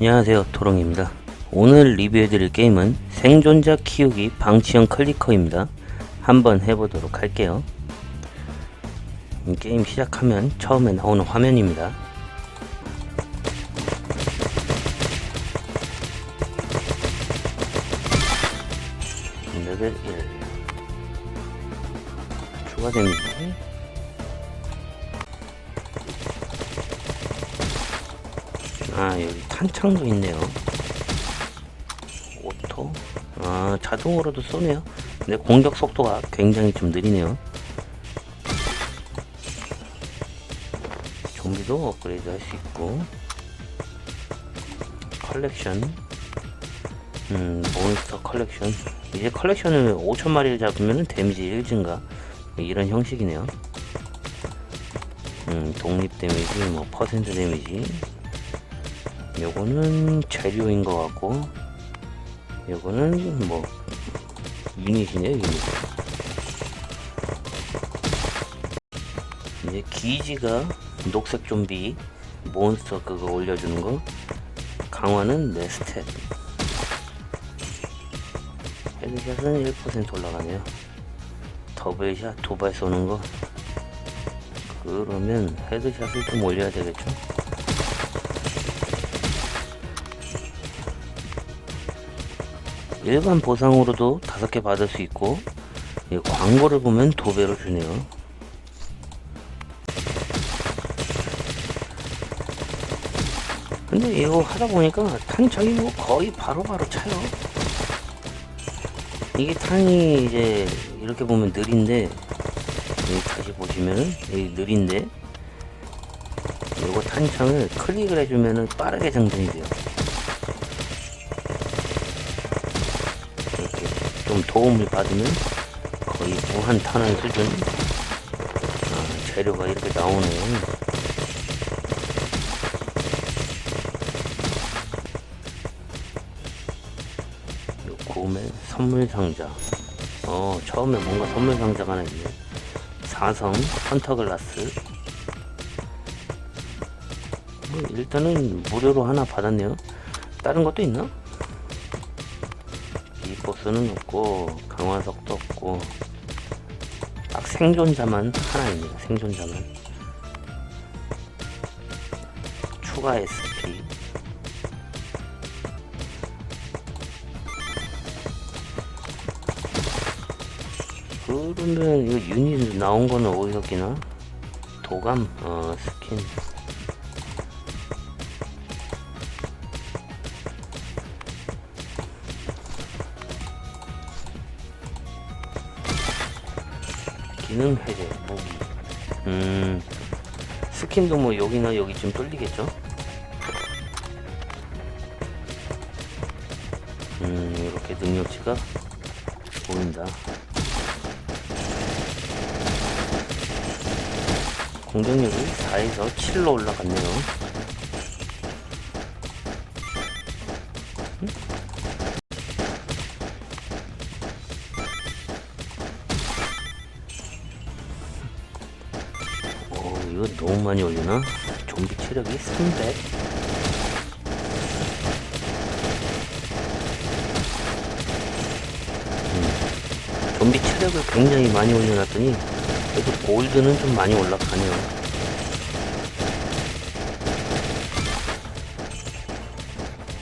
안녕하세요 도롱입니다. 오늘 리뷰해드릴 게임은 생존자 키우기 방치형 클리커입니다. 한번 해보도록 할게요. 이 게임 시작하면 처음에 나오는 화면입니다. 레벨 1 추가 데미지 아 여기 탄창도 있네요. 오토? 아 자동으로도 쏘네요. 근데 공격 속도가 굉장히 좀 느리네요. 좀비도 업그레이드 할 수 있고. 컬렉션. 음 몬스터 컬렉션. 이제 컬렉션을 5천마리를 잡으면 데미지 1 증가. 이런 형식이네요. 음 독립 데미지 뭐 퍼센트 데미지 요거는 재료인 것 같고 요거는 뭐 유닛이네요 유닛. 이제 기지가 녹색 좀비 몬스터 그거 올려주는 거. 강화는 네 스탯 헤드샷은 1% 올라가네요. 더블샷 두발 쏘는 거. 그러면 헤드샷을 좀 올려야 되겠죠 일반 보상으로도 다섯 개 받을 수 있고 이 광고를 보면 두 배로 주네요. 근데 이거 하다 보니까 탄창이 뭐 거의 바로 바로 차요. 이게 탄이 이제 이렇게 보면 느린데 다시 보시면은 느린데 이거 탄창을 클릭을 해주면은 빠르게 장전이 돼요. 이렇게 좀 도움을 받으면 거의 무한 탄환 수준 아, 재료가 이렇게 나오네요. 요 구매 선물 상자. 어 처음에 뭔가 선물 상자가 하나 있네. 사성 헌터글라스. 뭐 일단은 무료로 하나 받았네요. 다른 것도 있나? 이 보스는 없고 강화석도 없고 딱 생존자만 하나 있네요 생존자만. 추가 SP 그러면 이거 유닛 나온 거는 어디서 끼나? 도감 어 스킨 기능 해제 무기. 음. 스킨도 뭐 여기나 여기쯤 뚫리겠죠? 음 이렇게 능력치가 보인다. 공격력이 4에서 7로 올라갔네요 많이 올리나? 좀비 체력이 300. 음, 좀비 체력을 굉장히 많이 올려놨더니 그래도 골드는 좀 많이 올라가네요.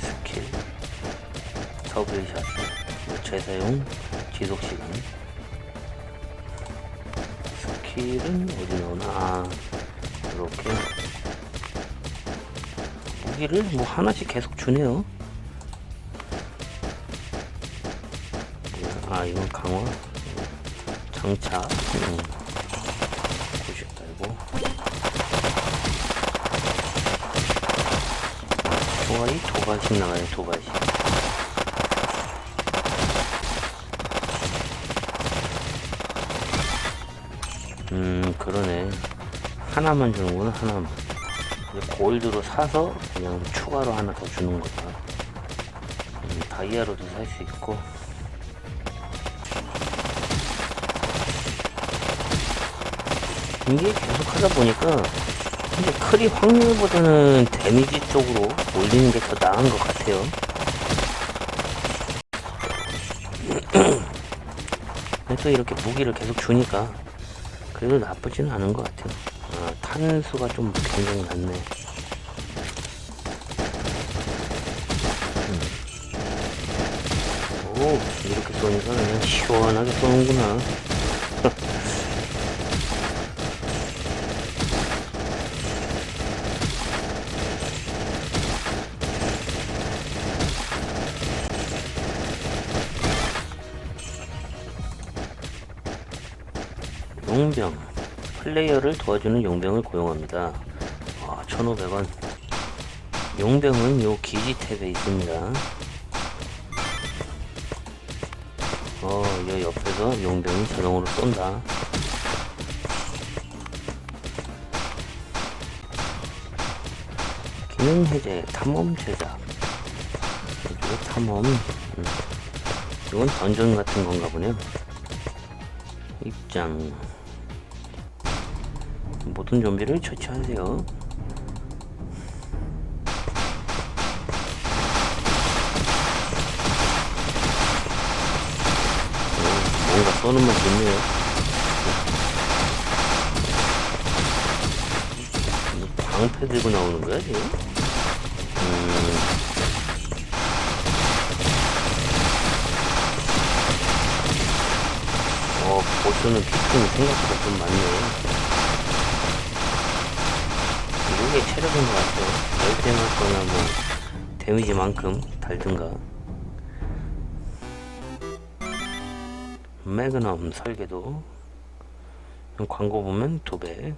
스킬, 더블샷, 재사용, 지속시간. 스킬은 어디 나오나? 아, 이렇게 무기를 뭐 하나씩 계속 주네요. 아, 이건 강화, 장착, 음. 98고. 총알이 두 발씩 나가요, 두 발씩. 음 그러네 하나만 주는구나 하나만 골드로 사서 그냥 추가로 하나 더 주는 거다 음, 다이아로도 살 수 있고 이게 계속 하다 보니까 근데 크리 확률보다는 데미지 쪽으로 올리는 게 더 나은 것 같아요. 또 이렇게 무기를 계속 주니까 그래도 나쁘지는 않은 것 같아요. 아, 탄수가 좀 굉장히 낮네. 음. 오, 이렇게 쏘니까 그냥 시원하게 쏘는구나. 플레이어를 도와주는 용병을 고용합니다. 아, 1500원. 용병은 요 기지 탭에 있습니다. 어, 요 옆에서 용병이 자동으로 쏜다. 기능 해제 탐험 제작. 이쪽에 탐험. 음. 이건 던전 같은 건가 보네요. 입장 모든 좀비를 처치하세요. 어, 뭔가 쏘는 맛 좋네요. 이 방패 들고 나오는 거야 지금? 음, 어 보스는 피통이 생각보다 좀 많네요. 이게 체력인 것 같아요. 열대 맞거나 뭐 데미지만큼 달든가. 매그넘 설계도 광고 보면 두 배.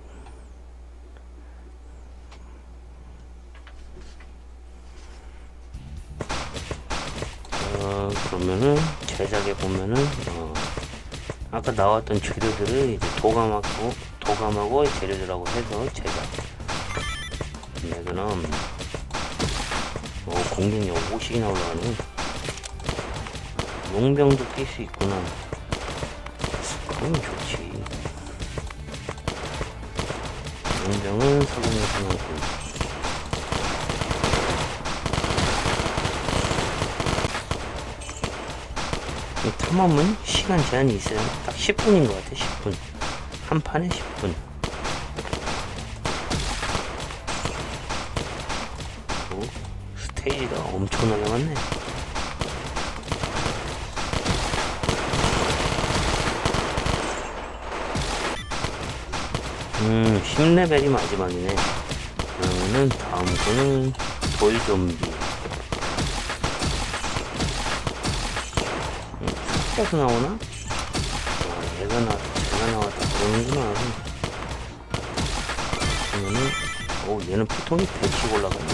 어, 그러면은 제작에 보면은 어, 아까 나왔던 재료들을 이제 도감하고 도감하고 재료들하고 해서 제작. 매그넘 오 공격력 50이나 올라가네 용병도 뛸수 있구나. 그러면 좋지. 용병은 나고 이 탐험은 시간 제한이 있어요. 딱 10분인 것 같아 10분. 한 판에 10분 오, 스테이지가 엄청나게 많네. 음, 10레벨이 마지막이네. 그러면은 다음 거는 돌좀비. 음, 섞여서 나오나? 아, 얘가 나, 제가 나왔다 그러는구나. 그러면은, 오, 얘는 피통이 100씩 올라가네.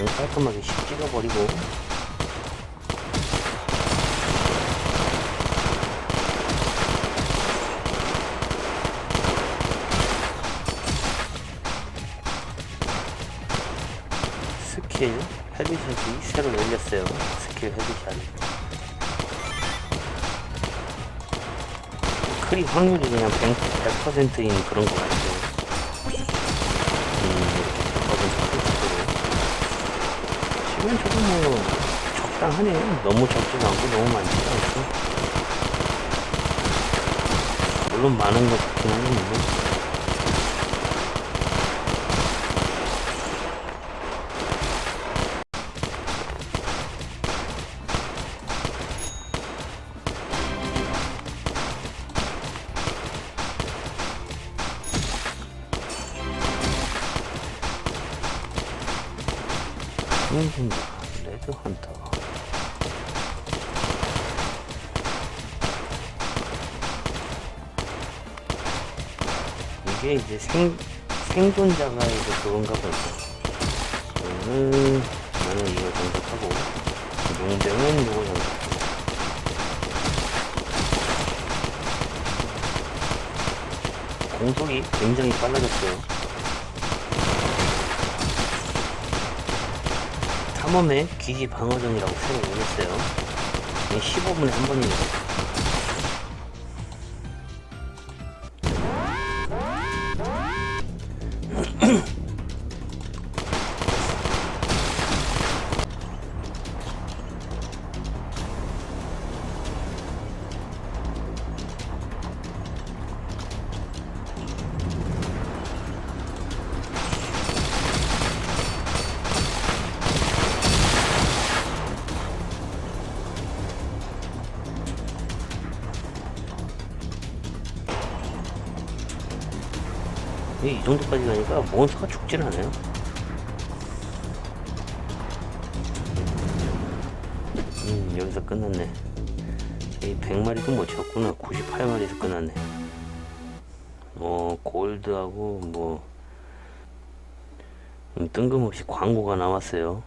그냥 깔끔하게 씩 찍어버리고. 스킬 헤드샷이 새로 열렸어요. 스킬 헤드샷 크리 확률이 그냥 100, 100%인 그런 것 같아요 음, 이렇게 100% 시간 저도 뭐 적당하네요. 너무 적지도 않고 너무 많지도 않고. 물론 많은 것 같긴 하는 데. 흥분다 레드 헌터. 이게 이제 생, 생존자가 이제 그건가 보죠 저는 나는 이거 정착하고 용병은 이거 정착하고. 공속이 굉장히 빨라졌어요 탐험의 기지 방어전이라고 새로 올렸어요. 15분에 한 번이네요. 이, 이 정도까지 가니까 몬스터가 죽질 않아요. 음, 여기서 끝났네. 이 100마리도 못 쳤구나. 98마리에서 끝났네. 어, 골드하고 뭐 음, 뜬금없이 광고가 나왔어요.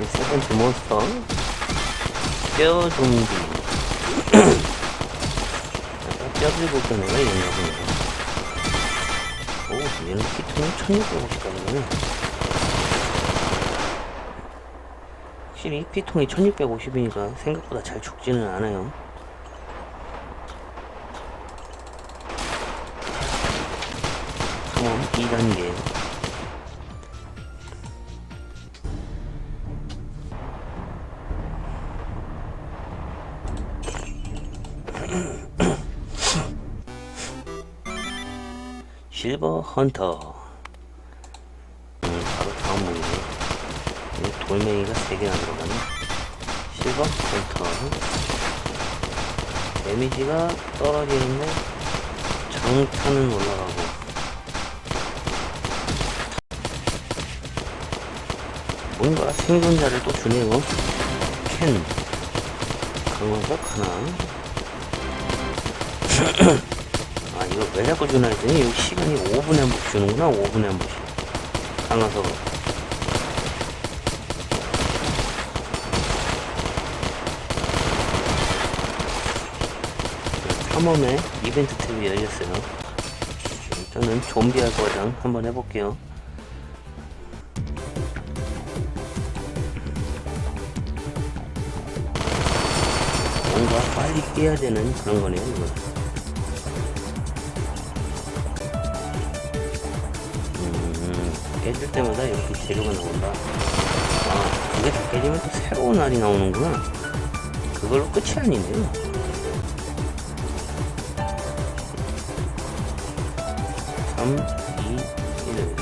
이세 번째 몬스터 뼈 약간 뼈 들고 애가 있나 보네 오 얘는 피통이 1650까지네. 확실히 피통이 1650이니까 생각보다 잘 죽지는 않아요. 탐험 2단계 실버 헌터. 음, 바로 다음 이 돌멩이가 3개나 들어가네. 실버 헌터. 데미지가 떨어지는데 정타는 올라가고. 뭔가 생존자를 또 주네요. 캔. 강화석 하나 아 이거 왜 자꾸 주나 했더니 여기 시간이 5분에 한 번씩 주는구나 5분에 한 번씩. 강화석 탐험에 이벤트 탭이 열렸어요. 일단은 좀비할 과장 한번 해볼게요. 뭔가 빨리 깨야 되는 그런 거네요 이거 깨질 때마다 이렇게 재료가 나온다 아 그게 다 깨지면 또 새로운 알이 나오는구나 그걸로 끝이 아니네요 삼, 이, 일.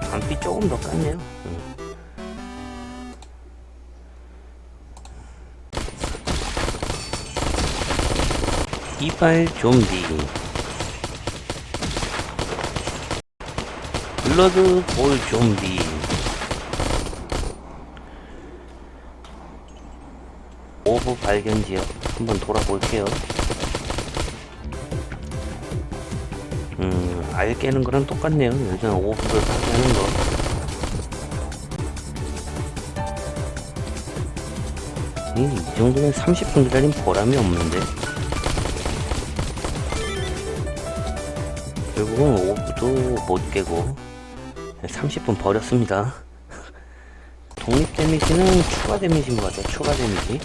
단비 조금 더 깠네요. 음. 이빨 좀비 블러드 볼 좀비. 오브 발견 지역 한번 돌아볼게요. 음, 알 깨는 거랑 똑같네요. 예전 오브를 파괴하는 거. 이, 이 정도면 30분 기다린 보람이 없는데? 결국은 오브도 못 깨고 30분 버렸습니다. 독립 데미지는 추가 데미지인 것 같아요. 추가 데미지.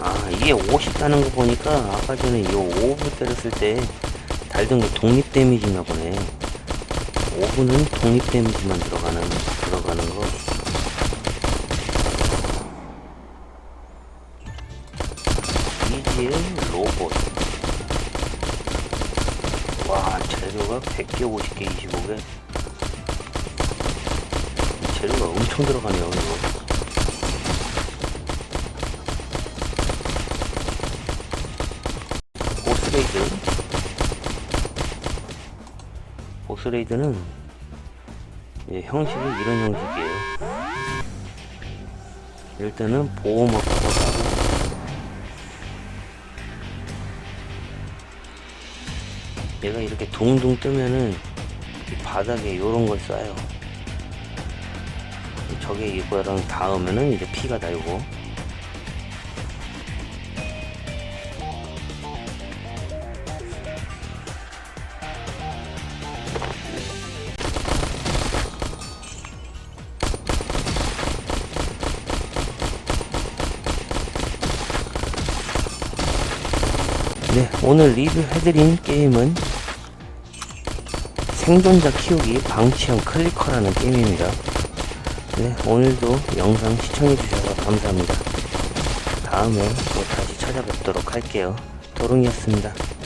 아 이게 50 다는 거 보니까 아까 전에 이 오브 때렸을 때 달던 게 독립 데미지인가 보네. 오브는 독립 데미지만 들어가는 들어가는 거. 이지의 로봇. 와 재료가 100개 50개 25개 재료가 엄청 들어가네요 보스레이드. 보스레이드는 예, 형식이 이런 형식이에요. 일단은 보호막부터 까고. 얘가 이렇게 둥둥 뜨면은 이 바닥에 요런 걸 쏴요 저게 이거랑 닿으면은 이제 피가 달고 네, 오늘 리뷰해드린 게임은 생존자 키우기 방치형 클리커라는 게임입니다. 네, 오늘도 영상 시청해주셔서 감사합니다. 다음에 또 다시 찾아뵙도록 할게요. 도롱이었습니다.